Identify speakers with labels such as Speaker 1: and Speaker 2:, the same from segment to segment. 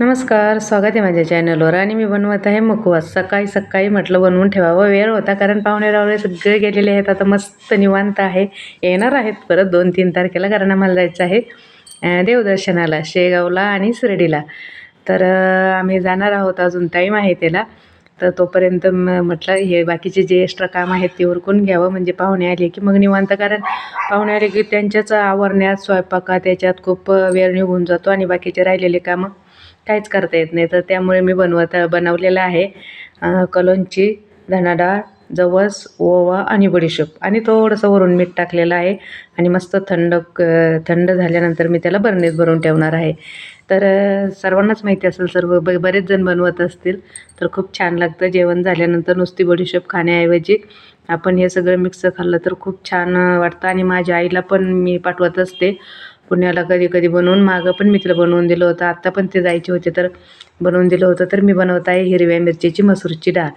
Speaker 1: नमस्कार स्वागत आहे माझ्या चॅनलवर आणि मी बनवत आहे मुखवास सकाळी सकाळी म्हटलं बनवून ठेवावं. वेळ होता कारण पाहुणे रावळे सगळे गेलेले आहेत. आता मस्त निवांत आहे. येणार आहेत परत दोन तीन तारखेला कारण आम्हाला जायचं आहे देवदर्शनाला शेगावला आणि शिर्डीला. तर आम्ही जाणार आहोत अजून. टाईम आहे त्याला. तर तोपर्यंत म्हटलं हे बाकीचे जे एक्स्ट्रा काम आहेत ते उरकून घ्यावं. म्हणजे पाहुणे आले की मग निवांत. कारण पाहुणे आले की त्यांच्याच आवरण्यात स्वयंपाकात त्याच्यात खूप वेळ निघून जातो आणि बाकीचे राहिलेले कामं काहीच करता येत नाही. तर त्यामुळे मी बनवत बनवलेलं आहे कलोंची धनाडाळ जवस ओवा आणि बडीशेप. आणि थोडंसं वरून मीठ टाकलेलं आहे. आणि मस्त थंड क- थंड झाल्यानंतर मी त्याला बरणीत भरून ठेवणार आहे. तर सर्वांनाच माहिती असेल सर्व ब बरेच जण बनवत असतील तर खूप छान लागतं. जेवण झाल्यानंतर नुसती बडीशेप खाण्याऐवजी आपण हे सगळं मिक्स खाल्लं तर खूप छान वाटतं. आणि माझ्या आईला पण मी पाठवत असते. पुण्याला कधी कधी बनवून मागं पण मी तिला बनवून दिलं होतं. आत्ता पण ते जायचे होते तर बनवून दिलं होतं. तर मी बनवत आहे हिरव्या मिरचीची मसूरची डाळ.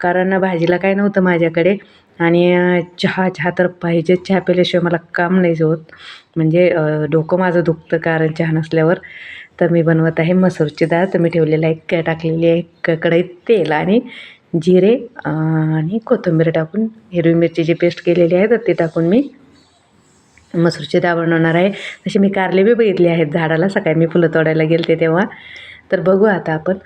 Speaker 1: कारण भाजीला काय नव्हतं माझ्याकडे. आणि चहा चहा तर पाहिजे चहा प्याल्याशिवाय मला काम नाही होत. म्हणजे डोकं माझं दुखतं कारण चहा नसल्यावर. तर मी बनवत आहे मसूरची डाळ. तर मी ठेवलेलं आहे क- टाकलेली आहे क कढईत तेल आणि जिरे आणि कोथिंबीर टाकून हिरवी मिरची जी पेस्ट केलेली आहे. तर ती टाकून मी मसूरची डाळ बनवणार आहे. तसे मी कारले बी बघितले आहेत झाडाला. सकाळी मी फुलं तोडायला गेलते तेव्हा. तर बघू आता आपण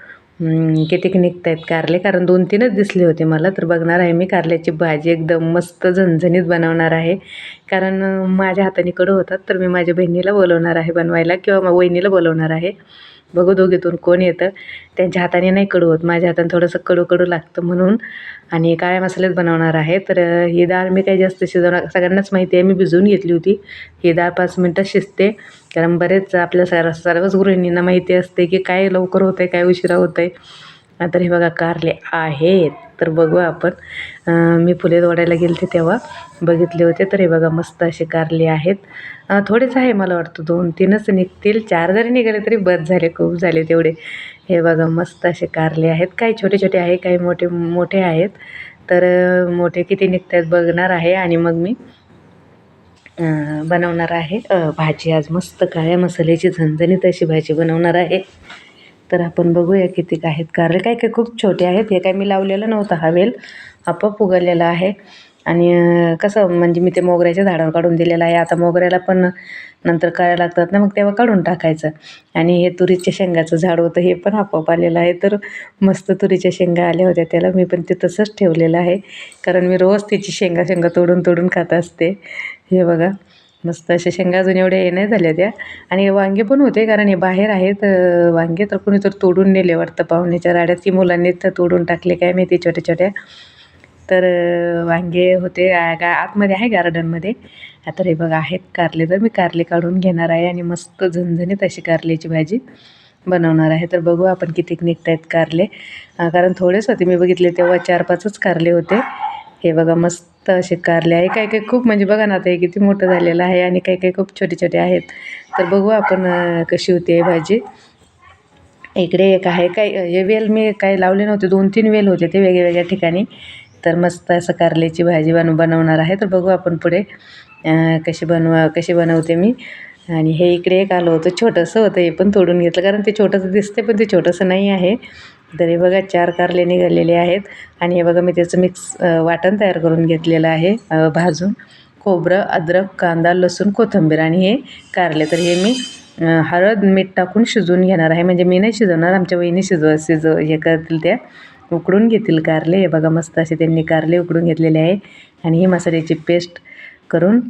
Speaker 1: कितीक निघत आहेत कारले. कारण दोन तीनच दिसले होते मला. तर बघणार आहे मी कारल्याची भाजी एकदम मस्त झणझणीत बनवणार आहे. कारण माझ्या हाताने कडू होतात. तर मी माझ्या बहिणीला बोलवणार आहे बनवायला किंवा वहिनीला बोलवणार आहे. बघू दोघीतून कोण येतं. त्यांच्या हाताने नाही कडू होत. माझ्या हाताने थोडंसं कडू कडू लागतं म्हणून. आणि काळ्या मसाल्यात बनवणार आहे. तर ही डाळ मी काही जास्त शिजवणार सगळ्यांनाच माहिती आहे. मी भिजवून घेतली होती. ही डाळ पाच मिनटं शिजते. कारण बरेच आपल्या सर सर्वच गृहिणींना माहिती असते की काय लवकर होतं आहे काय उशिरा होतं आहे तर हे बघा कारले आहेत. तर बघू आपण. मी फुले तोडायला गेलते तेव्हा. बघितले होते तर हे बघा मस्त असे कारले आहेत. थोडेच आहे मला वाटतं दोन तीनच निघतील. चार जरी निघाले तरी बस झाले खूप झाले तेवढे. हे बघा मस्त असे कारले आहेत. काही छोटे छोटे आहे काही मोठे मोठे आहेत. तर मोठे किती निघत आहेत बघणार आहे आणि मग मी बनवणार आहे. भाजी आज मस्त काळ्या मसाल्याची झणझणीत अशी भाजी बनवणार आहे. तर आपण बघूया किती आहेत. कारले काय काय खूप छोटे आहेत हे काय मी लावलेलं नव्हतं हा वेल. आपोआप उगवलेला आहे. आणि कसं म्हणजे मी ते मोगऱ्याच्या झाडावर काढून दिलेलं आहे. आता मोगऱ्याला पण नंतर करायला लागतात ना मग तेव्हा काढून टाकायचं. आणि हे तुरीच्या शेंगाचं झाड होतं हे पण आपोआप आलेलं आहे. तर मस्त तुरीच्या शेंगा आल्या होत्या त्याला. मी पण ते तसंच ठेवलेलं आहे. कारण मी रोज तिची शेंगा शेंगा तोडून तोडून खात असते. हे बघा. मस्त अशा शेंगा अजून एवढ्या हे नाही झाल्या त्या. आणि वांगे पण होते कारण हे बाहेर आहेत वांगे तर कोणी तर तोडून नेले वाटतं पाहुण्याच्या राड्यात की मुलांनी तर तोडून टाकले काय माहिती छोट्या छोट्या. तर वांगे होते गा आतमध्ये आहे गार्डनमध्ये. आता हे बघा आहेत कारले तर मी कारले काढून घेणार आहे आणि मस्त झणझणीत अशी कारल्याची भाजी बनवणार आहे. तर बघू आपण किती निघत आहेत कारले कारण थोडेच होते मी बघितले तेव्हा चार पाचच कारले होते. हे बघा मस्त असे कारले आहे. काही काही खूप म्हणजे बघा ना आता हे किती मोठं झालेलं आहे आणि काही काही खूप छोटे छोटे आहेत. तर बघू आपण कशी होती आहे भाजी. इकडे एक आहे. काय हे वेल मी काही लावले नव्हते. दोन तीन वेल होते ते वेगवेगळ्या ठिकाणी. तर मस्त असं कारल्याची भाजी बनव बनवणार आहे. तर बघू आपण पुढे कशी बनवा कशी बनवते मी. आणि हे इकडे एक आलं होतं. छोटंसं होतं हे पण तोडून घेतलं. कारण ते छोटंसं दिसते पण ते छोटंसं नाही आहे. तर हे बघा चार कारले निघालेले आहेत. आणि हे बघा मी त्याचं मिक्स वाटण तयार करून घेतलेलं आहे भाजून. खोबरं अद्रक कांदा लसूण कोथिंबीर आणि हे कारले. तर हे मी हळद मीठ टाकून शिजवून घेणार आहे. म्हणजे मी नाही शिजवणार आमच्या वहिनी शिजव शिजव हे करतील त्या. उकडून घेतील कारले. हे बघा मस्त असे त्यांनी कारले उकडून घेतलेले आहे. आणि ही मसाल्याची पेस्ट करून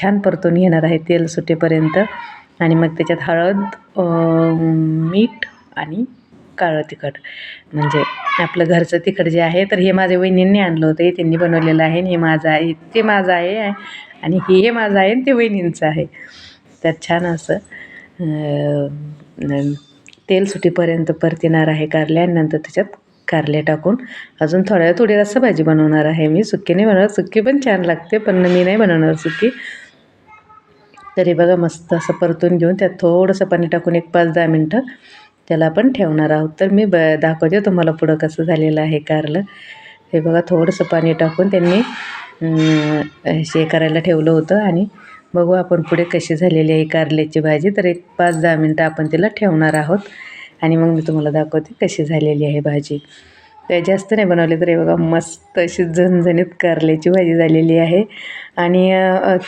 Speaker 1: छान परतून घेणार आहे तेल सुटेपर्यंत. आणि मग त्याच्यात हळद मीठ आणि काळं तिखट. म्हणजे आपलं घरचं तिखट जे आहे तर हे माझ्या वहिनींनी आणलं होतं. हे त्यांनी बनवलेलं आहे आणि हे माझं आहे ते माझं आहे आणि हे हे माझं आहे आणि ते वहिनींचं आहे. त्यात छान असं तेल सुटीपर्यंत परतीणार आहे कारले आणि नंतर त्याच्यात कारले टाकून अजून थोड्या थोडी रस्सा भाजी बनवणार आहे मी. सुक्की नाही बनवणार सुक्की पण छान लागते पण मी नाही बनवणार सुक्की. तरी बघा मस्त असं परतून घेऊन त्यात थोडंसं पाणी टाकून एक पाच दहा मिनटं त्याला आपण ठेवणार आहोत. तर मी ब दाखवते तुम्हाला पुढं कसं झालेलं आहे कारलं. हे बघा थोडंसं पाणी टाकून त्यांनी हे करायला ठेवलं होतं. आणि बघू आपण पुढे कशी झालेली आहे कारल्याची भाजी. तर एक पाच दहा मिनटं आपण तिला ठेवणार आहोत. आणि मग मी तुम्हाला दाखवते कशी झालेली आहे भाजी. तर जास्त नाही बनवली तर हे बघा मस्त अशी झणझणीत कारल्याची भाजी झालेली आहे. आणि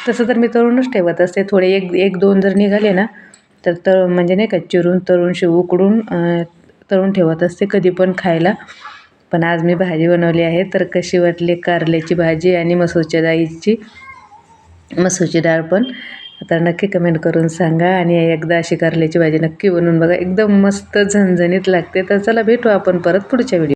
Speaker 1: तसं तर मी तळूनच ठेवत असते. थोडे एक एक दोन जर निघाले ना तर तळ म्हणजे नाही का चिरून तळून शे उकडून अ, तळून ठेवत असते कधी पण खायला. पण आज मी भाजी बनवली आहे. तर कशी वाटली कारल्याची भाजी आणि मसूरच्या डाळीची? मसूरची डाळ पण. तर नक्की कमेंट करून सांगा आणि एकदा अशी कारल्याची भाजी नक्की बनवून बघा. एकदम मस्त झणझणीत लागते. तर चला भेटू आपण परत पुढच्या व्हिडिओ